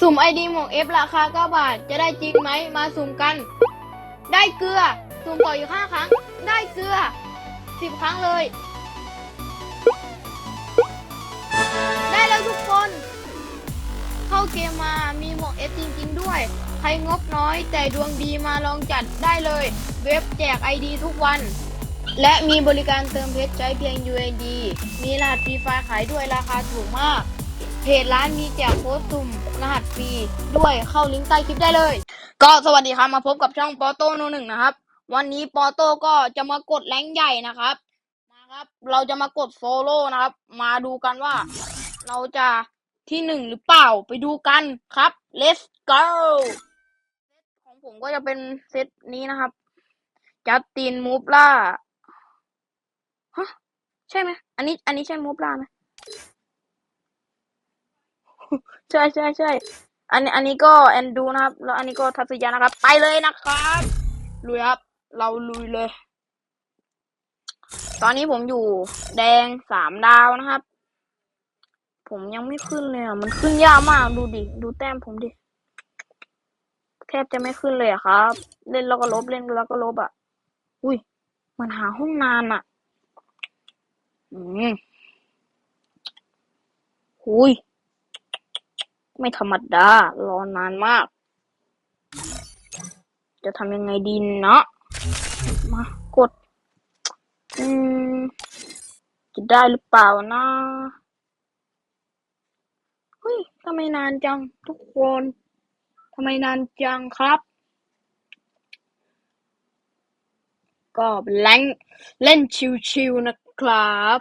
สุ่มไอดีหมวกเอฟราคา9บาท จะได้จริงไหม มาสุ่มกัน ได้เกลือ สุ่มต่ออีก5ครั้ง ได้เกลือ 10 ครั้งเลย ได้แล้วทุกคน เข้าเกมมามีหมวกเอฟจริง ๆ ด้วย ใครงบน้อยแต่ดวงดีมาลองจัดได้เลย เว็บแจกไอดีทุกวัน และมีบริการเติมเพชรใช้เพียง UAD มีรหัสฟรีไฟขายด้วยราคาถูกมาก เพจร้านมีแจกโค้ดสุ่ม รหัสฟรีด้วยเข้าลิงก์ใต้คลิปได้เลย ก็สวัสดีครับมาพบกับช่องปอโต้โนหนึ่งนะครับ วันนี้ปอโต้ก็จะมากดแรงใหญ่นะครับมาครับ เราจะมากดโซโล่นะครับ มาดูกันว่า เราจะที่หนึ่งหรือเปล่าไปดูกันครับ let's go ของผมก็จะเป็นเซตนี้นะครับจัสตินมูฟล่าฮะใช่ไหมอันนี้อันนี้ใช่มูฟล่าไหม ใช่ใช่ใช่อันนี้อันนี้ก็แอนดูนะครับ แล้วอันนี้ก็ทัศยานะครับ ไปเลยนะครับลุยครับ เราลุยเลย ตอนนี้ผมอยู่แดงสามดาวนะครับ ผมยังไม่ขึ้นเลยอะมันขึ้นยากมากดูดิ ดูแต้มผมดิ แทบจะไม่ขึ้นเลยอะครับ เล่นแล้วก็ลบเล่นแล้วก็ลบอะ อุ้ย มันหาห้องนานอะ อืมหุย ไม่ธรรมดา รอนานมาก จะทำยังไงดีเนาะ มากด อืม จะได้หรือเปล่านะเฮ้ยทำไมนานจังทุกคนทำไมนานจังครับ ก็เป็นแรงเล่นชิวๆนะครับ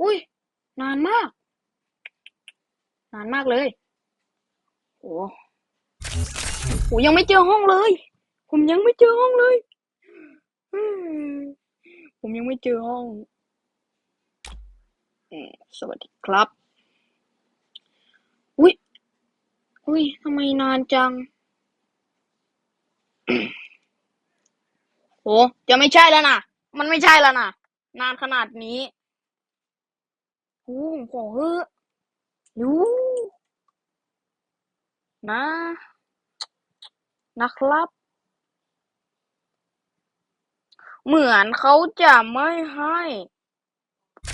อุ้ย นานมาก นานมากเลยโอ้โหยังไม่เจอห้องเลย ผมยังไม่เจอห้องเลยผมยังไม่เจอห้องเอ่อสวัสดีครับ อุ้ยอุ้ยทำไมนานจังโหจะไม่ใช่แล้วนะ มันไม่ใช่แล้วนะ นานขนาดนี้โอ้ผมขอเถอ ยูนะ นะครับ เหมือนเขาจะไม่ให้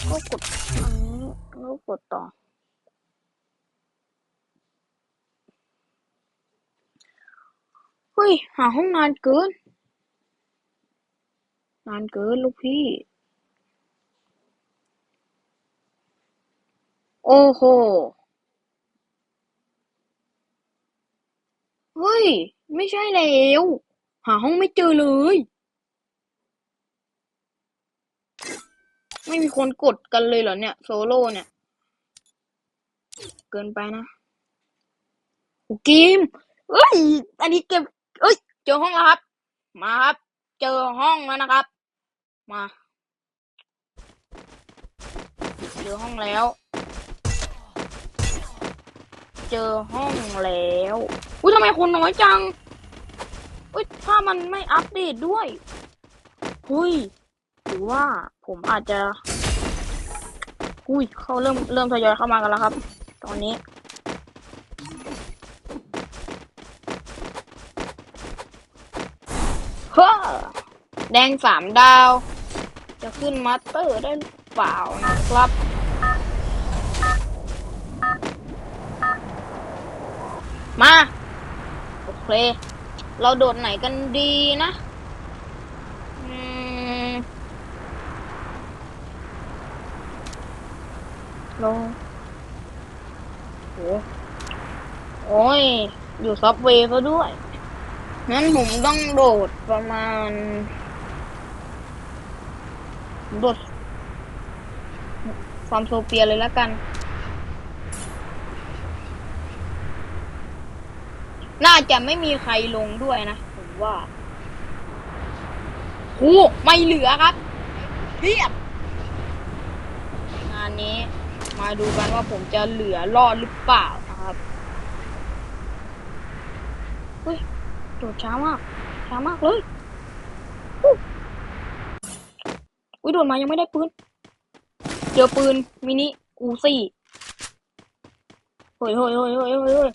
ก็กดอันนี้แล้วกดต่อ เฮ้ย หาห้องนานเกิน นานเกินลูกพี่ โอ้โห เฮ้ย ไม่ใช่แล้ว หาห้องไม่เจอเลย ไม่มีคนกดกันเลยเหรอเนี่ย โซโล่เนี่ย เกินไปนะโอ้เกมเอ้ย อันนี้เก็บเอ้ย เจอห้องแล้วครับ มาครับ เจอห้องแล้วนะครับ มา เจอห้องแล้ว เจอห้องแล้ว อุ้ยทำไมคนน้อยจัง อุ้ยถ้ามันไม่อัปเดตด้วยหุ้ยหรือว่าผมอาจจะ อุ้ยเขาเริ่มเริ่มทยอยเข้ามากันแล้วครับ ตอนนี้เฮ้อแดงสามดาว จะขึ้นมาสเตอร์ได้เปล่านะครับ มา โอเค เราโดดไหนกันดีนะอืมลงโหโอ้ย อยู่ซับเวย์ซะด้วยงั้นผมต้องโดดประมาณ โดดฟาร์มโซเฟียเลยแล้วกัน น่าจะไม่มีใครลงด้วยนะผมว่าโอ้ไม่เหลือครับเทียบงานนี้มาดูกันว่าผมจะเหลือรอดหรือเปล่านะครับเฮ้ยโดดช้ามาก ช้ามากเลยอุ้ยโดดมายังไม่ได้ปืน เจอปืนมินิอูซี่เฮ้ยเฮ้ยเฮ้ยเฮ้ยเฮ้ย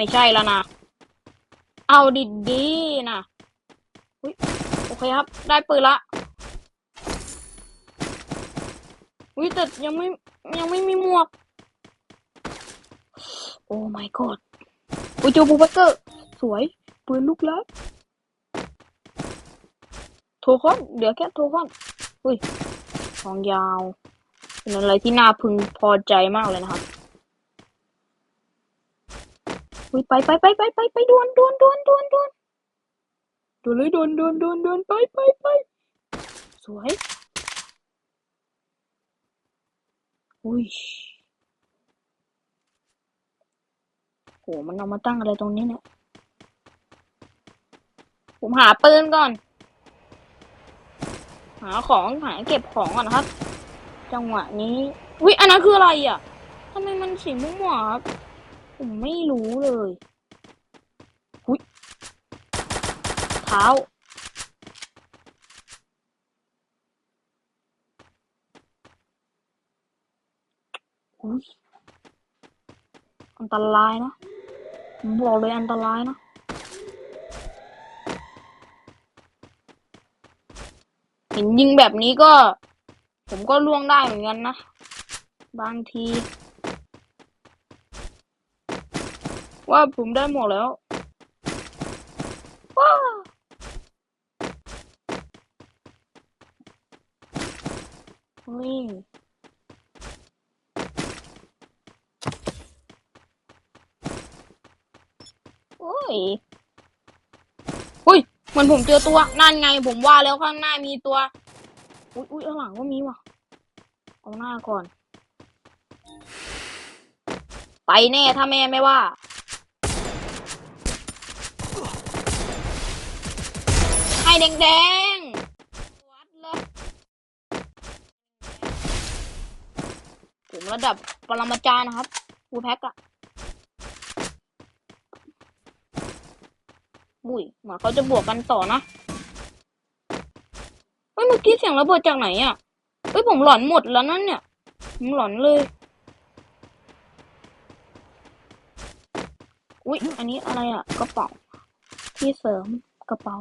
ไม่ใช่แล้วนะ เอาดีดีนะอุ๊ยโอเคครับ ได้ปืนละ อุ้ยแต่ยังไม่ยังไม่มีหมวก โอ้ my god อุ้ยจูบูเบเกอร์ สวย ปืนลูกลับโทคอนเดี๋ยวแค่โทคอนอุ้ย ของยาวเป็นอะไรที่น่าพึงพอใจมากเลยนะครับ อุ้ยไปไปไปไปไปไปดวนดวนดวนดวนดวนดวนเลยดวนดวนดวนดวนไปไปไปสวยอุ้ยโหมันเอามาตั้งอะไรตรงนี้เนี่ยผมหาปืนก่อน หาของหาเก็บของก่อนครับ จังหวะนี้วิอันนั้นคืออะไรอะทำไมมันสีม่วงๆครับ ผมไม่รู้เลยหุยเท้า อุ้ย อันตรายนะผมบอกเลยอันตรายนะเห็นยิงแบบนี้ก็ ผมก็ล่วงได้เหมือนกันนะ บางที ว่าผมได้หมดแล้ว ว้าวเฮ้ยโอ้ยอุ้ยเหมือนผมเจอตัว นั่นไงผมว่าแล้วข้างหน้ามีตัว อุ้ยอุ้ยข้างหลังก็มีว่ะ เอาหน้าก่อน ไปแน่ถ้าแม่ไม่ว่า ให้แดงๆวัดเลยผมระดับปรมาจารย์นะครับฟูแพ็กอะอุ้ยเหมือนเขาจะบวกกันต่อนะเฮ้ยเมื่อกี้เสียงระเบิดจากไหนอะเฮ้ยผมหลอนหมดแล้วนั่นเนี่ยผมหลอนเลยอุ๊ยอันนี้อะไรอะกระเป๋าที่เสริมกระเป๋า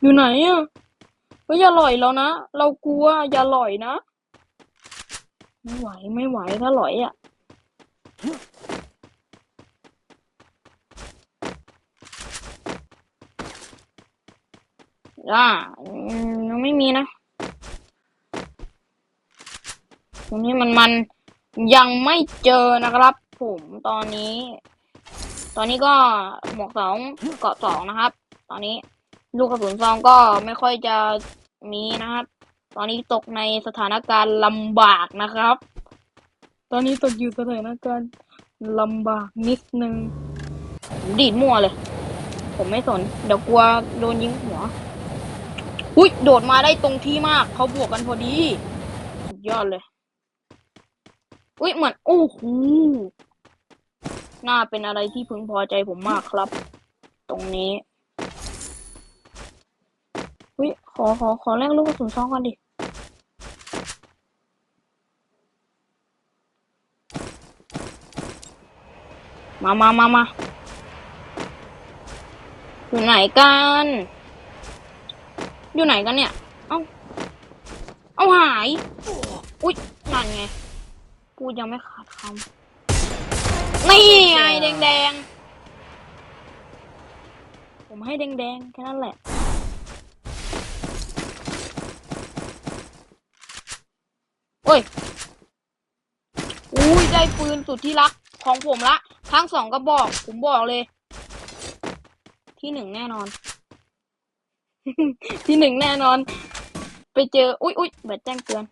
อยู่ไหนอะเฮ้ยอย่าหล่อยแล้วนะ เรากลัวอย่าหล่อยนะ ไม่ไหวไม่ไหวถ้าหลอยอะอ่ายังไม่มีนะ ตรงนี้มันมันยังไม่เจอนะครับผมตอนนี้ ตอนนี้ก็หมวกสองเกาะสองนะครับ ตอนนี้ลูกกระสุนซองก็ไม่ค่อยจะมีนะครับ ตอนนี้ตกในสถานการณ์ลำบากนะครับ ตอนนี้ตกอยู่สถานการณ์ลำบากนิดนึงผมดีดมั่วเลย ผมไม่สน เดี๋ยวกลัวโดนยิงหัวอุ้ยโดดมาได้ตรงที่มาก เขาบวกกันพอดีสุดยอดเลย อุ้ยเหมือนโอ้โห น่าเป็นอะไรที่พึงพอใจผมมากครับ ตรงนี้อุ้ยขอขอขอแลกลูกกระสุนซองก่อนดิมามามามาอยู่ไหนกัน อยู่ไหนกันเนี่ย เอ้า เอาหาย อุ๊ยนั่นไง พูดยังไม่ขาดคำ นี่ไงแดงแดงๆผมให้แดงแดงๆแค่นั้นแหละ โอ้ย อุ้ยได้ปืนสุดที่รักของผมละ ทั้งสองกระบอก ผมบอกเลย ที่หนึ่งแน่นอน ที่หนึ่งแน่นอน ไปเจอ อุ๊ยอุ๊ยเบิดแจ้งเตือน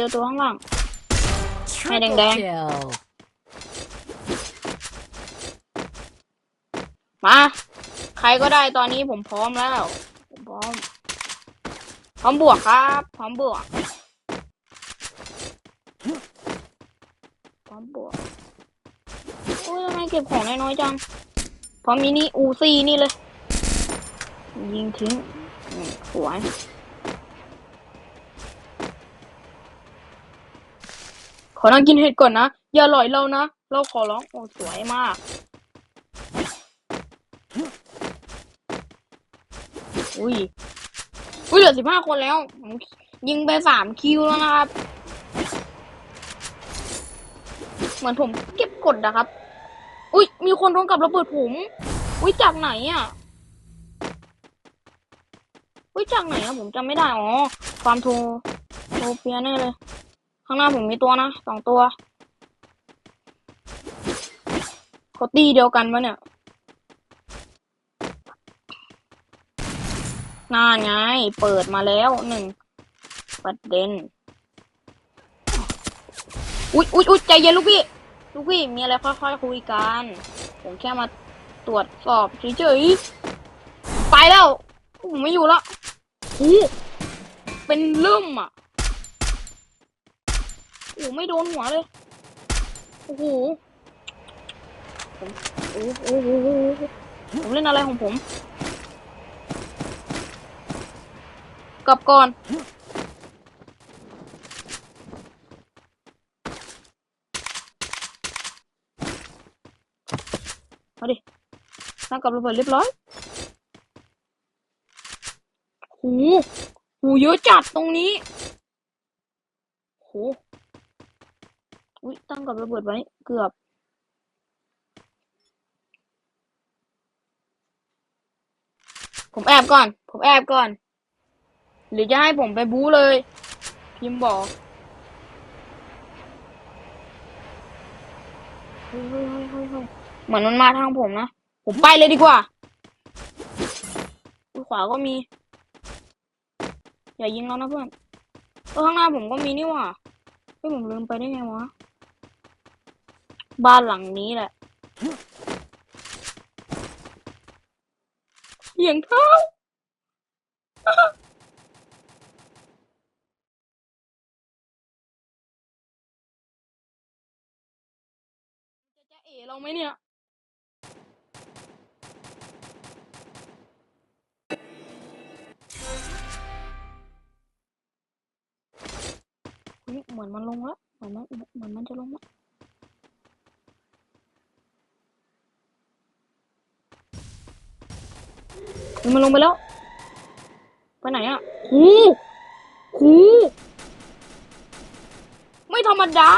เจอตัวข้างล่างให้แดง Triple ๆ kill. มา ใครก็ได้ตอนนี้ผมพร้อมแล้ว ผมพร้อม พร้อมบวกครับ พร้อมบวก พร้อมบวกอุ้ยทำไมเก็บของน้อยๆจัง พราะมินิอูซี่นี่เลย ยิงทิ้งอืมสวย ขอนั่งกินเห็ดก่อนนะ อย่าหลอยเรานะ เราขอร้อง โอ้สวยมาก อุ้ย อุ้ยเหลือสิบห้าคนแล้ว ยิงไปสามคิวแล้วนะครับ เหมือนผมเก็บกดนะครับ อุ้ย มีคนโดนกับระเบิดผม อุ้ยจากไหนอะ อุ้ยจากไหนอะผมจำไม่ได้ อ๋อฟามโทรโทรเปียแน่เลย ข้างหน้าผมมีตัวนะสองตัวเขาตีเดียวกันปะเนี่ยน่าไง เปิดมาแล้วหนึ่งประเด็น อุ๊ยอุ๊ยอุ๊ยใจเย็นลูกพี่ ลูกพี่ มีอะไรค่อยๆคุยกัน ผมแค่มาตรวจสอบเฉยๆ ไปแล้ว ผมไม่อยู่แล้วโอ้เป็นเริ่มอะ โอ้ไม่โดนหัวเลย โอ้โหผมโอ้โหผมเล่นอะไรของผม กลับก่อน มาดินั่งกับระเบิดเรียบร้อยหโหเยอะจัดตรงนี้โห อุ้ยตั้งกับระเบิดไว้ เกือบ ผมแอบก่อน ผมแอบก่อน หรือจะให้ผมไปบู๊เลย พิมบอกเหมือนมันมาทางผมนะ ผมไปเลยดีกว่าขวาก็มี อย่ายิงเรานะเพื่อนข้างหน้าผมก็มีนี่หว่าเฮ้ยผมลืมไปได้ไงวะ บ้านหลังนี้แหละเสียงเท้าจะจะเอ๋เราไหมเนี่ยเฮ้ยเหมือนมันลงแล้วเหมือนมันเหมือนมันจะลงแล้ว เฮ้ย มันลงไปแล้ว ไปไหนอะหูหูไม่ธรรมดา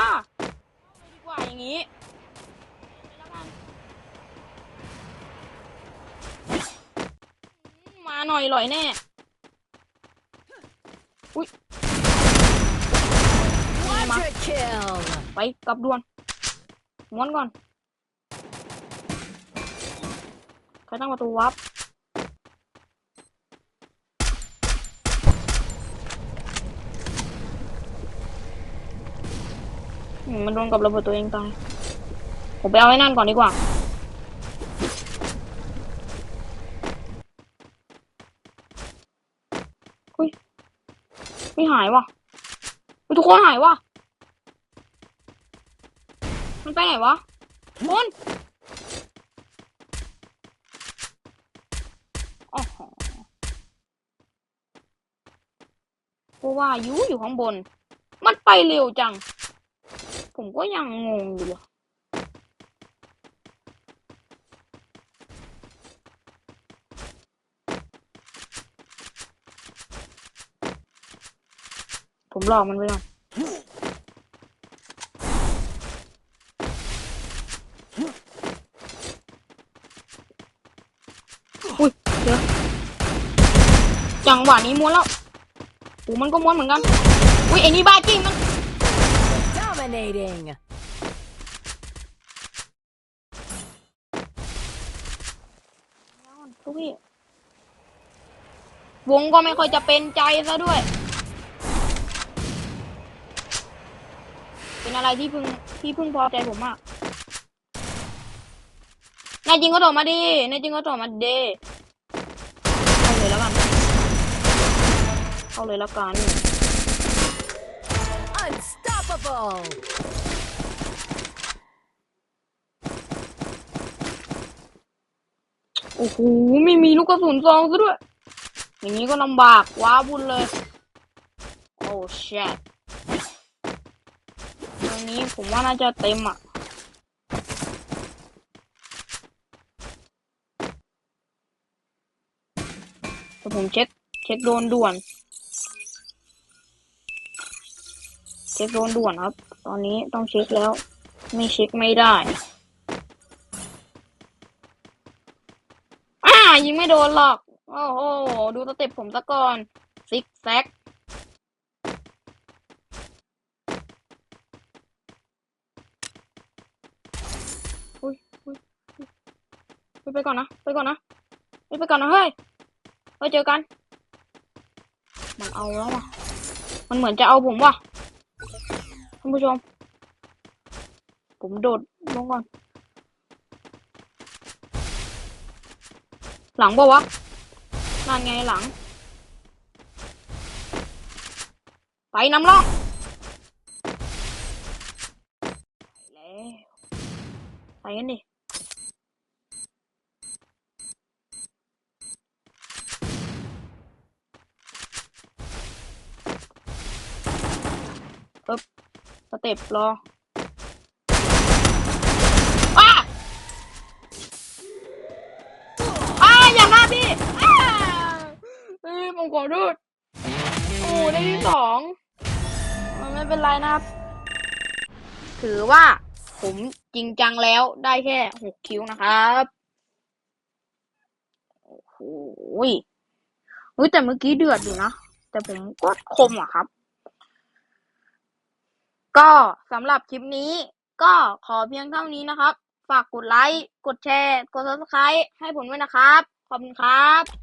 เอาเลยดีกว่าอย่างนี้แล้วกันอืมมาหน่อยหล่อยแน่อุ้ยมา Quadra kill. ไปกลับด่วนม้วนก่อนใครตั้งประตูวับ มันโดนกับระเบิดตัวเองตาย ผมไปเอาไอ้นั่นก่อนดีกว่า อุ้ย ไม่หายวะทุกคนหายวะมันไปไหนวะคุณโอ้โหเพราะว่ายูอยู่ข้างบน มันไปเร็วจัง ผมก็ยังงงอยู่เลยผมหลอกมันไปก่อนอุ้ยเดี๋ยวจังหวะนี้ม้วนแล้วโอ้มันก็ม้วนเหมือนกัน อุ้ยไอ้นี่บ้าจริงมัน Dominating. ทุกพี่วงก็ไม่ค่อยจะเป็นใจซะด้วย เป็นอะไรที่พึงที่พึงพอใจผมมากนายจริงก็โดดมาดินายจริงก็โดดมาดิเข้าเลยแล้วกัน เข้าเลยแล้วกัน ball. โอ้โห ไม่มีลูกกระสุนซองซะด้วย อย่างนี้ก็ลำบากว้าบุญเลย โอ้แชทตรงนี้ผมว่าน่าจะเต็มอะแต่ผมเช็คเช็คโดนด่วน ช็คโดนด่วนครับ ตอนนี้ต้องเช็คแล้ว ไม่เช็คไม่ได้อ่ายิงไม่โดนหรอก โอ้โห ดูสเต็ปผมซะก่อน ซิกแซกอุ้ยอุ้ยไปก่อนนะ ไปก่อนนะเฮ้ยไปก่อนนะ เฮ้ยไว้เจอกัน มันเอาแล้วว่ะ มันเหมือนจะเอาผมว่ะ ท่านผู้ชม ผมโดดลงก่อน หลังปะวะนั่นไงหลัง ไปน้ำล่องไปแล้วไปกันดิ เต็ปรออ้าอ้าอย่ามาพี่อ้าเฮ้ยผมขอโทษโอ้ได้ที่สองเออไม่เป็นไรนะครับ ถือว่าผมจริงจังแล้วได้แค่หกคิวนะครับโอ้โหยเฮ้ยแต่เมื่อกี้เดือดอยู่นะ แต่ผมก็คมอะครับ ก็สำหรับคลิปนี้ก็ขอเพียงเท่านี้นะครับ ฝากกดไลค์ กดแชร์ กด subscribe ให้ผมด้วยนะครับ ขอบคุณครับ